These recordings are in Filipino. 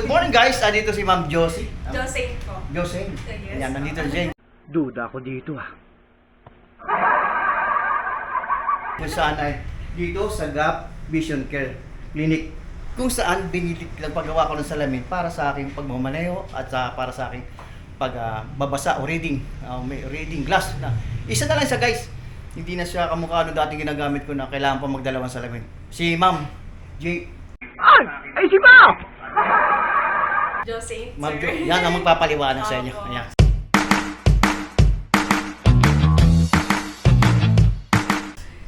Good morning guys, ah, dito si Ma'am Josie. Jose po. Josie. Yes. Yan, nandito si Jane. Duda ako dito ah. Kung saan ay dito sa Gap Vision Care Clinic kung saan binilit lang paggawa ko ng salamin para sa aking pagmamaneho at sa para sa aking pagbabasa o reading, ah, may reading glass na. Isa na lang siya guys. Hindi na siya kamukha nung dating ginagamit ko na kailangan pa magdalawang salamin. Si Ma'am J. Ay! Ay, si Mao! Jose, Ma'am Jo, sir. yan ang magpapaliwanag sa inyo. Opo. Ayan.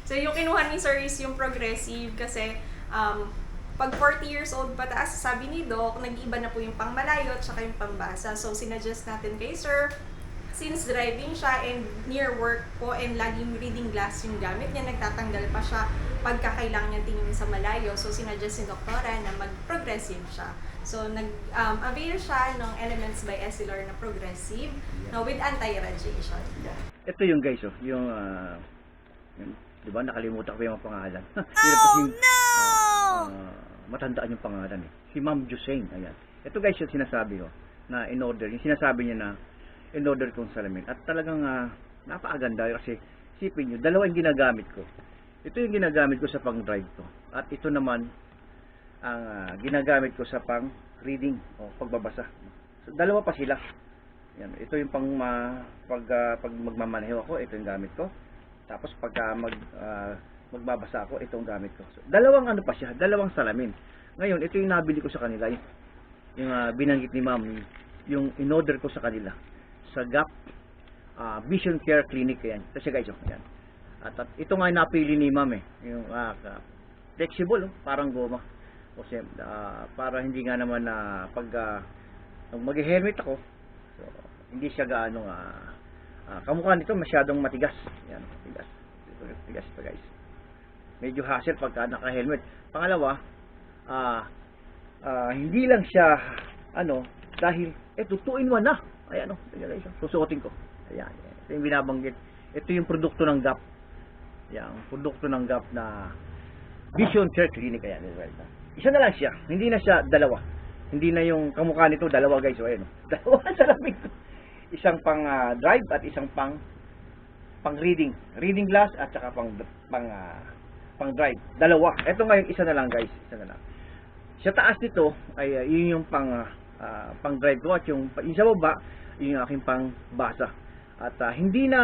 So yung kinuha ni Sir is yung progressive kasi um, pag 40 years old pataas, sabi ni Doc, nag-iba na po yung pangmalayo at saka yung pambasa. So sinadjust natin kay Sir, since driving siya and near work po and laging reading glass yung gamit niya, nagtatanggal pa siya pagka kailangan niya tingin sa malayo. So sinadjust ni Doktora na mag-progressive siya. So nag-avail siya ng Elements by Essilor na progressive na with anti-radiation. Ito yung guys, oh, yung, ah, yung di ba, nakalimutan ko yung mga pangalan. oh, no! matandaan yung pangalan eh. Si Ma'am Joseine, ayan. Ito guys yung sinasabi ko, na in order, yung sinasabi niya na in order kong salamin. At talagang ah, napakaganda kasi isipin nyo, dalawa yung ginagamit ko. Ito yung ginagamit ko sa pang-drive ko. At ito naman, ang ah, ginagamit ko sa pang-reading o pagbabasa. So, dalawa pa sila. Yan, ito yung pang ma, pag ah, pag magmamaneho ako, ito yung gamit ko. Tapos pagka mag ah, magbabasa ako, ito yung gamit ko. So, dalawang ano pa siya, dalawang salamin. Ngayon, ito yung nabili ko sa kanila, yung, yung ah, binanggit ni Ma'am, yung in-order ko sa kanila sa Gap ah, Vision Care Clinic yan. Siya guys, oh, yan. At, at ito nga napili ni Ma'am eh, yung ka- flexible, oh, parang goma. Kasi ah, para hindi nga naman na pag ah, mag-helmet ako, So, hindi siya gaano ah ah, kamukha nito masyadong matigas. Yan, matigas. Matigas ito, guys. Medyo hassle pagka naka-helmet. Pangalawa, ah ah, hindi lang siya ano, dahil ito 2 in 1 na. Ayan oh, tingnan guys. oh. Susuotin ko. Ayan. Ito yung binabanggit. Ito yung produkto ng Gap. Yan, produkto ng Gap na Vision Care Clinic ayan. Israel. Isa na lang siya. Hindi na siya dalawa. Hindi na yung kamukha nito, dalawa guys. O, ayan, o. Dalawa sa lamig. Isang pang ah, drive at isang pang pang reading. Reading glass at saka pang pang ah, pang drive. Dalawa. Ito ngayon isa na lang guys. Isa na lang. Sa taas nito ay ah, yun yung pang ah, pang drive ko at yung, yung sa baba yun yung aking pang basa. At ah, hindi na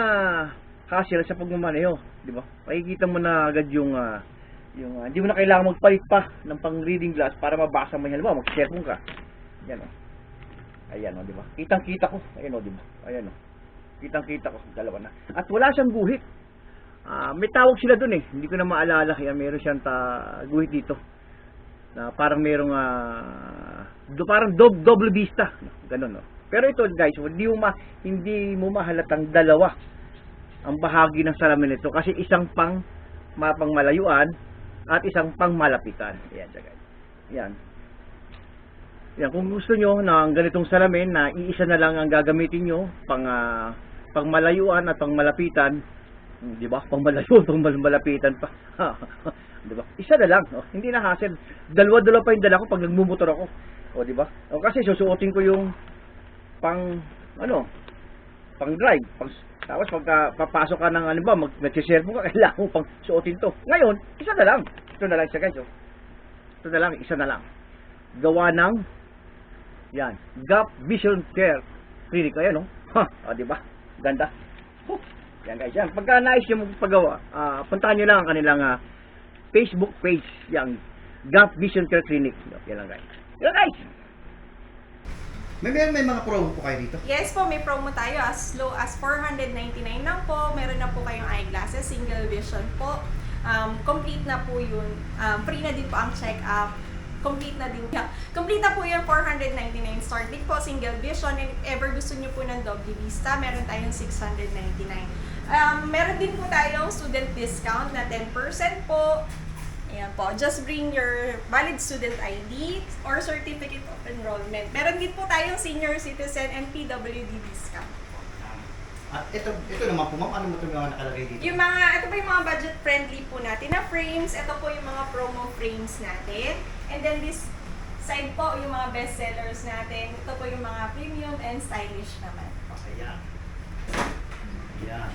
hassle sa pagmamaneho, di ba? Makikita mo na agad yung ah, yung ah, hindi mo na kailangan magpalit pa ng pang reading glass para mabasa mo yan. Halimbawa, mag-cellphone ka. Yan o. Ayan o, di ba? Kitang-kita ko. Ayan o, di ba? Ayan o. Kitang-kita ko. Dalawa na. At wala siyang guhit. Ah, may tawag sila dun eh. Hindi ko na maalala. Kaya meron siyang ta guhit dito. Na parang merong ah, do, parang dob, double vista. Ganun no. Pero ito guys, hindi mo ma, hindi mo mahalatang dalawa ang bahagi ng salamin nito kasi isang pang mapang malayuan at isang pang malapitan. Yan siya guys. Yan. Yan, kung gusto nyo ng ganitong salamin na iisa na lang ang gagamitin nyo pang ah, pang malayuan at pang malapitan, hmm, di ba? Pang malayo, pang mal- malapitan pa. di ba? Isa na lang, oh. hindi na hassle. Dalawa-dalawa pa yung dala ko pag nagmumotor ako. O, di ba? O, kasi susuotin ko yung pang ano, pang drive, pang tapos pagka papasok ka ng ano ba, mag nagse-cellphone ka, kailangan mo pang suotin to. Ngayon, isa na lang. Ito na lang siya guys. Oh. Ito na lang, isa na lang. Gawa ng yan, Gap Vision Care Clinic. Ayan, oh. Ha, o, di ba? Ganda. Oh, yan guys, yan. Pagka nais yung magpagawa, ah, puntahan nyo lang ang kanilang ah, Facebook page, yan, Gap Vision Care Clinic. Yan lang guys. Yan guys! May, may, may mga promo po kayo dito. Yes po, may promo tayo as low as 499 lang po. Meron na po kayong eyeglasses, single vision po. Um, complete na po yun. Um, free na din po ang check-up. Complete na din. Yeah. Complete na po yung 499 starting po, single vision. And if ever gusto nyo po ng double vista, meron tayong 699. Um, meron din po tayong student discount na 10% po. Ayan po. Just bring your valid student ID or certificate of enrollment. Meron din po tayong senior citizen and PWD discount. At ito, ito naman po, ma'am, ano mo itong mga nakalagay dito? Yung mga, ito po yung mga budget friendly po natin na frames. Ito po yung mga promo frames natin. And then this side po yung mga best sellers natin. Ito po yung mga premium and stylish naman po. Ayan. Ayan.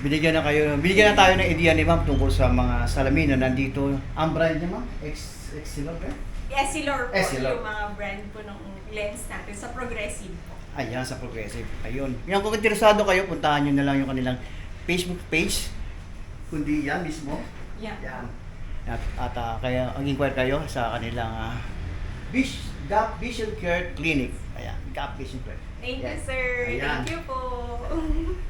Binigyan na kayo, binigyan na tayo ng idea ni ma'am tungkol sa mga salamin na nandito. Ang brand niya ma'am? X, Xilor ba? Essilor po Essilor. yung mga brand po ng lens natin sa progressive po. Ayan, sa Progressive. Ayun. Yan, kung interesado kayo, puntahan nyo na lang yung kanilang Facebook page. Kundi yan mismo. Yeah. Yan. At, at ah, kaya, ang inquire kayo sa kanilang uh, Vish, Gap Vision Care Clinic. Ayan, Gap Vision Care. Thank you, Yan. sir. Ayan. Thank you po.